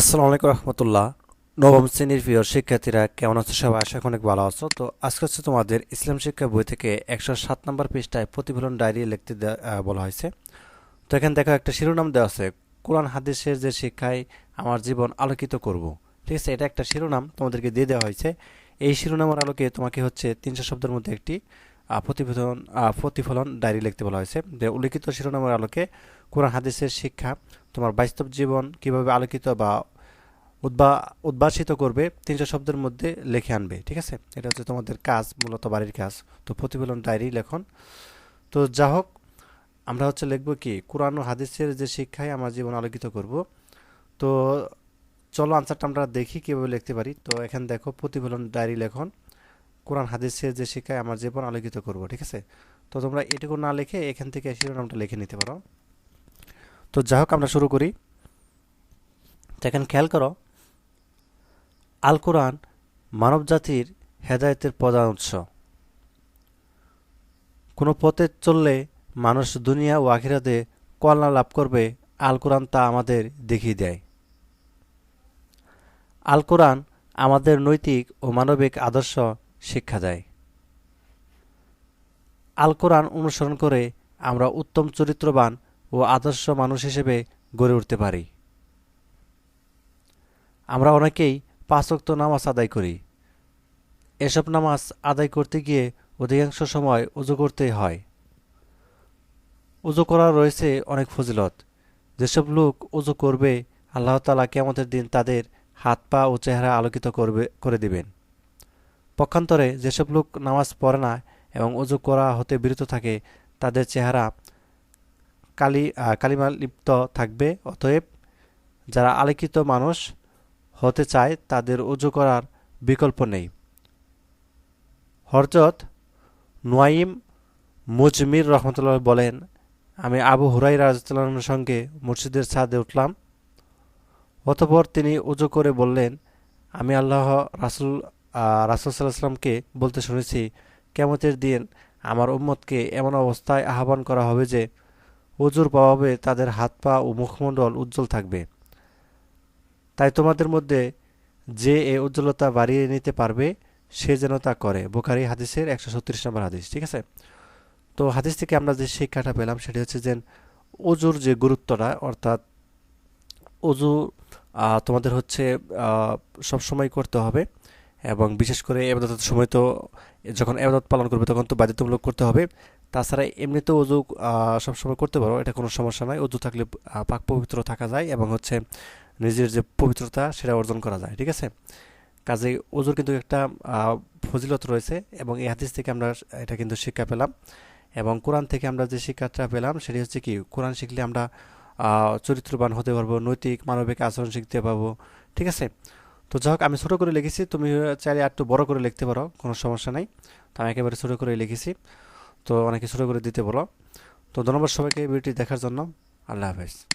আসসালামু আলাইকুম রহমতুল্লাহ। নবম শ্রেণির প্রিয় শিক্ষার্থীরা, কেমন আছো সবাই? আশা অনেক ভালো আছো। তো আজকে হচ্ছে তোমাদের ইসলাম শিক্ষা বই থেকে একশো সাত নম্বর পৃষ্ঠায় প্রতিফলন ডায়েরি লিখতে বলা হয়েছে। তো এখানে দেখো একটা শিরোনাম দেওয়া আছে, কোরআন হাদিসের যে শিক্ষায় আমার জীবন আলোকিত করব। ঠিক আছে, এটা একটা শিরোনাম তোমাদেরকে দিয়ে দেওয়া হয়েছে। এই শিরোনামের আলোকে তোমাকে হচ্ছে তিনশো শব্দের মধ্যে একটি প্রতিফলন প্রতিফলন ডায়েরি লিখতে বলা হয়েছে। যে উল্লিখিত শিরোনামের আলোকে কোরআন, হাদিসের শিক্ষা তোমার বাস্তব জীবন কীভাবে আলোকিত বা উদ্বা, উদ্ভাসিত করবে তিনশো শব্দের মধ্যে লিখে আনবে, ঠিক আছে? এটা হচ্ছে তোমাদের কাজ, মূলত বাড়ির কাজ। তো প্রতিফলন ডায়েরি লেখন। তো যা হোক, আমরা হচ্ছে লিখব কি, কোরআন ও হাদিসের যে শিক্ষায় আমার জীবন আলোকিত করব। তো চলো আনসারটা আমরা দেখি কীভাবে লিখতে পারি। তো এখানে দেখো প্রতিফলন ডায়েরি লেখন। কোরআন হাদিসের যে শিক্ষায় আমার জীবন আলোকিত করব, ঠিক আছে? তো তোমরা এটুকু না লিখে এখান থেকে শিরোনামটা লিখে নিতে পারো। তো যাই হোক, আমরা শুরু করি। এখানে খেয়াল করো আল কোরআন মানবজাতির হেদায়েতের প্রধান উৎস। কোনো পথে চললে মানুষ দুনিয়া ও আখিরাতে কল্যাণ লাভ করবে আল কোরআন তা আমাদের দেখিয়ে দেয়। আল কোরআন আমাদের নৈতিক ও মানবিক আদর্শ শিক্ষা দেয়। আল কোরআন অনুসরণ করে আমরা উত্তম চরিত্রবান ও আদর্শ মানুষ হিসেবে গড়ে উঠতে পারি। আমরা অনেকেই পাঁচ ওয়াক্ত নামাজ আদায় করি। এসব নামাজ আদায় করতে গিয়ে অধিকাংশ সময় উজু করতে হয়। উজু করার রয়েছে অনেক ফজিলত। যেসব লোক উজু করবে, আল্লাহ তালা কেমতের দিন তাদের হাত পা ও চেহারা আলোকিত করবে, করে দিবেন। পক্ষান্তরে যেসব লোক নামাজ পড়ে না এবং উজু করা হতে বিরত থাকে, তাদের চেহারা কালি কালিমা লিপ্ত থাকবে। অতএব যারা আলোকিত মানুষ হতে চায়, তাদের উজু করার বিকল্প নেই। হরজত নোয়াইম মুজমির রহমতুল্লাহ বলেন, আমি আবু হুরাই রাজতাল্লাহর সঙ্গে মসজিদের ছাদে উঠলাম। অতপর তিনি উজু করে বললেন, আমি আল্লাহ রাসুল রাসুল সাল্লাহ সাল্লামকে বলতে শুনেছি কেমতের দিন আমার উম্মতকে এমন অবস্থায় আহ্বান করা হবে যে উজুর প্রভাবে তাদের হাত পা ও মুখমণ্ডল উজ্জ্বল থাকবে। তাই তোমাদের মধ্যে যে এ উজ্জ্বলতা বাড়িয়ে নিতে পারবে, সে যেন তা করে। বোখারি হাদিসের একশো ছত্রিশ নম্বর হাদিস, ঠিক আছে? তো হাদিস থেকে আমরা যে শিক্ষাটা পেলাম সেটি হচ্ছে যে অজুর যে গুরুত্বটা, অর্থাৎ অজু তোমাদের হচ্ছে সব সময় করতে হবে। এবং বিশেষ করে এবাদতের সময় তো যখন এবাদত পালন করবে তখন তো বাধ্যতামূলক করতে হবে। তাছাড়া এমনিতেও অজু সবসময় করতে পারো, এটা কোনো সমস্যা নয় অজু থাকলে পাক পবিত্র থাকা যায় এবং হচ্ছে নিজের যে পবিত্রতা সেটা অর্জন করা যায়, ঠিক আছে? কাজেই অজুর কিন্তু একটা ফজিলত রয়েছে এবং এই হাদিস থেকে আমরা এটা কিন্তু শিক্ষা পেলাম এবং কোরআন থেকে আমরা যে শিক্ষাটা পেলাম সেটি হচ্ছে কি, কোরআন শিখলে আমরা চরিত্রবান হতে পারব, নৈতিক, মানবিক আচরণ শিখতে পারব, ঠিক আছে? তো যাই হোক, আমি ছোটো করে লিখেছি। তুমি চাইলে একটু বড় করে লিখতে পারো, কোনো সমস্যা নাই। তো আমি একেবারে ছোটো করে লিখেছি। তো অনেকে ছোটো করে দিতে বলো। তো ধন্যবাদ সবাইকে ভিডিওটি দেখার জন্য। আল্লাহ হাফেজ।